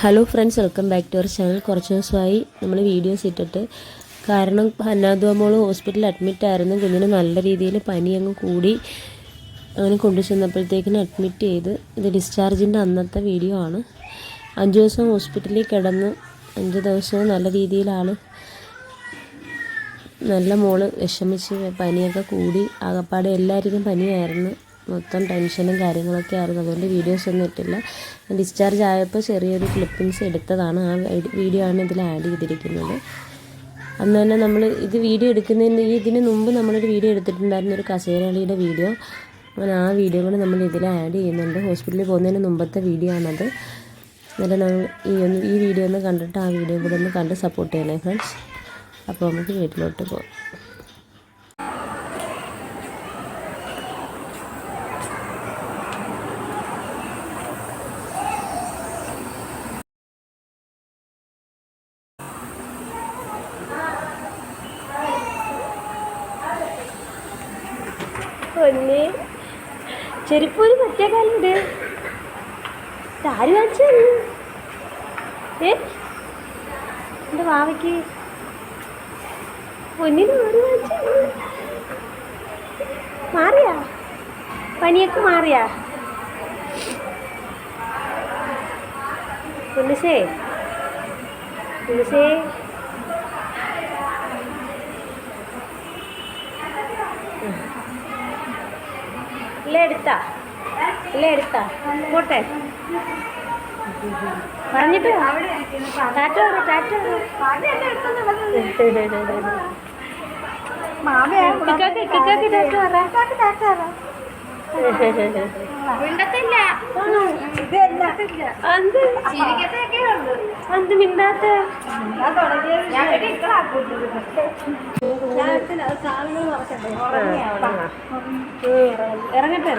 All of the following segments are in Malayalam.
Hello friends welcome back to our channel കുറച്ച് ദിവസമായി നമ്മൾ വീഡിയോസ് ഇട്ടിട്ട്. കാരണം ഹന്നാദ്വമോൾ ഹോസ്പിറ്റലിൽ അഡ്മിറ്റ് ആയിരുന്നു. കുഞ്ഞിന് നല്ല രീതിയിൽ പനി അങ്ങ് കൂടി. അങ്ങനെ കൊണ്ടു ചെന്നപ്പോഴത്തേക്കിന് അഡ്മിറ്റ് ചെയ്ത്. ഇത് ഡിസ്ചാർജിന്റെ അന്നത്തെ വീഡിയോ ആണ്. അഞ്ച് ദിവസം ഹോസ്പിറ്റലിൽ കിടന്ന് അഞ്ച് ദിവസവും നല്ല രീതിയിലാണ് നല്ല മോൾ വിഷമിച്ച് പനിയൊക്കെ കൂടി. ആകപ്പാടെ എല്ലാവർക്കും പനിയായിരുന്നു. മൊത്തം ടെൻഷനും കാര്യങ്ങളൊക്കെ ആയിരുന്നു. അതുകൊണ്ട് വീഡിയോസ് ഒന്നും ഇട്ടില്ല. ഡിസ്ചാർജ് ആയപ്പോൾ ചെറിയൊരു ക്ലിപ്പിങ്സ് എടുത്തതാണ്. ആ വീഡിയോ ആണ് ഇതിൽ ആഡ് ചെയ്തിരിക്കുന്നത്. അന്ന് തന്നെ നമ്മൾ ഇത് വീഡിയോ എടുക്കുന്നതിന് ഇതിന് മുമ്പ് നമ്മളൊരു വീഡിയോ എടുത്തിട്ടുണ്ടായിരുന്നു ഒരു കസേരളിയുടെ വീഡിയോ അങ്ങനെ ആ വീഡിയോ കൂടെ നമ്മൾ ഇതിൽ ആഡ് ചെയ്യുന്നുണ്ട്. ഹോസ്പിറ്റലിൽ പോകുന്നതിന് മുമ്പത്തെ വീഡിയോ ആണത്. എന്നിട്ട് നമ്മൾ ഈ ഒന്ന് ഈ വീഡിയോ ഒന്ന് കണ്ടിട്ട് ആ വീഡിയോ കൂടെ ഒന്ന് കണ്ട് സപ്പോർട്ട് ചെയ്യണേ ഫ്രണ്ട്സ് അപ്പോൾ നമുക്ക് വീട്ടിലോട്ട് പോകാം പൊന്നെ ചെരുപ്പൊരു പറ്റിയ കാലുണ്ട്. ആര് കാണിച്ചു ഏ? എന്റെ വാവയ്ക്ക്. പൊന്നിന് ആര് കാണിച്ചു മാറിയാ? പനിയൊക്കെ മാറിയാ? പൊന്നിസേ പൊന്നിസേ ഇല്ല എടുത്താ? ഇല്ല എടുത്താ? പോട്ടെ. പറഞ്ഞിട്ട് ടാറ്റ പറ ടാറ്റ ഇക്കാക്ക് ഇക്കാക്ക് ടാറ്റ പറ എന്ത് എന്ത് മിണ്ടാത്ത. ഇറങ്ങട്ടെ.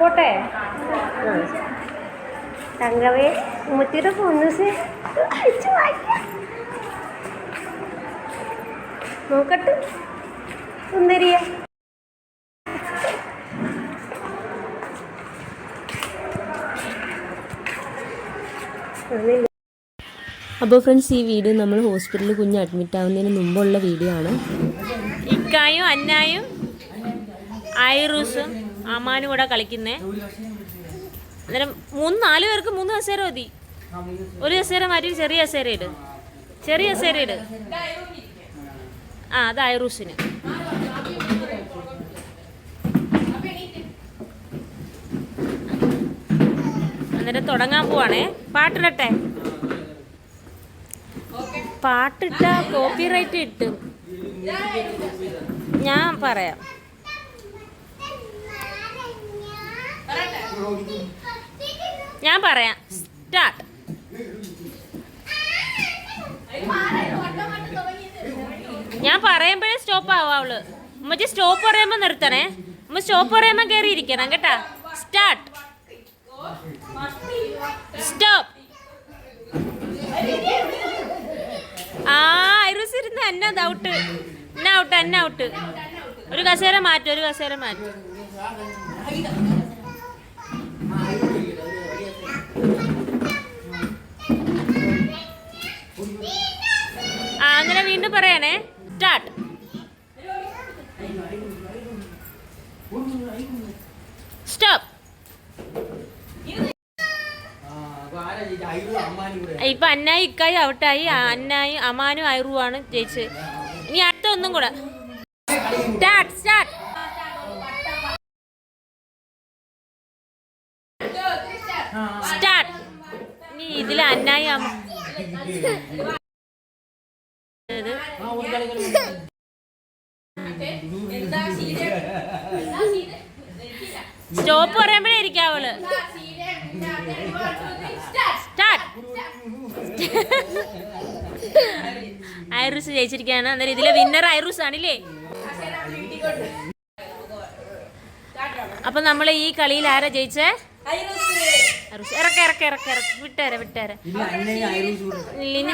പോട്ടെ. തങ്കവേ മുറ്റിട്ട് പൊന്നൂസ്. അയച്ചു വായിക്കാം. നോക്കട്ടെ. സുന്ദരിയ. അപ്പോൾ ഫ്രണ്ട്സ് ഈ വീഡിയോ നമ്മൾ ഹോസ്പിറ്റലിൽ കുഞ്ഞ് അഡ്മിറ്റ് ആവുന്നതിന് മുമ്പുള്ള വീഡിയോ ആണ്. ഇക്കായും അന്നായും ഐറൂസും അമ്മാനും കൂടെ കളിക്കുന്നേ. അന്നേരം മൂന്ന് നാല് പേർക്ക് മൂന്ന് കസേര മതി. ഒരു കസേര മാറ്റി ചെറിയ കസേര ഇട് ചെറിയ കസേര ഇട് ആ അത് ഐറൂസിന്. അന്നേരം തുടങ്ങാൻ പോവാണേ. പാട്ടിടട്ടെ. പാട്ടിട്ട കോപ്പിറൈറ്റ് കിട്ടും ഞാൻ പറയാം. ഞാൻ പറയാം. സ്റ്റാർട്ട്. ഞാൻ പറയുമ്പോഴേ സ്റ്റോപ്പ് ആവാവുള്ളൂ ഉമ്മച്ചി സ്റ്റോപ്പ് പറയുമ്പോ നിർത്തണേ. ഉമ്മ സ്റ്റോപ്പ് പറയുമ്പോ കയറി ഇരിക്കണം കേട്ടാ. സ്റ്റാർട്ട്. സ്റ്റോപ്പ് ആ ഐറൂസ് ഇരുന്ന് എന്നെ ഔട്ട് എന്നെ ഔട്ട് എന്നെ ഔട്ട് ഒരു കസേര മാറ്റും ഒരു കസേര മാറ്റും. ആ അങ്ങനെ വീണ്ടും പറയണേ. സ്റ്റാർട്ട് സ്റ്റോപ്പ് ഇപ്പൊ അന്നായി ഇക്കായി ഔട്ടായി. അന്നായി അമാനും ഐറുവാണ് ജയിച്ച് ഇനി അടുത്ത ഒന്നും കൂടെ. സ്റ്റാർട്ട് സ്റ്റാർട്ട് സ്റ്റാർട്ട് ഇനി ഇതിൽ അന്നായി അമ്മ സ്റ്റോപ്പ് പറയുമ്പോഴേ ഇരിക്കാവൾ ഐറൂസ് ജയിച്ചിരിക്കുകയാണ്. അന്നേരം ഇതിലെ വിന്നർ ഐറൂസ് ആണല്ലേ? അപ്പൊ നമ്മൾ ഈ കളിയിൽ ആരാ ജയിച്ചേ? ഇറക്ക ഇറക്ക ഇറക്ക ഇറക്ക. വിട്ടേരെ വിട്ടേരെ ഇനി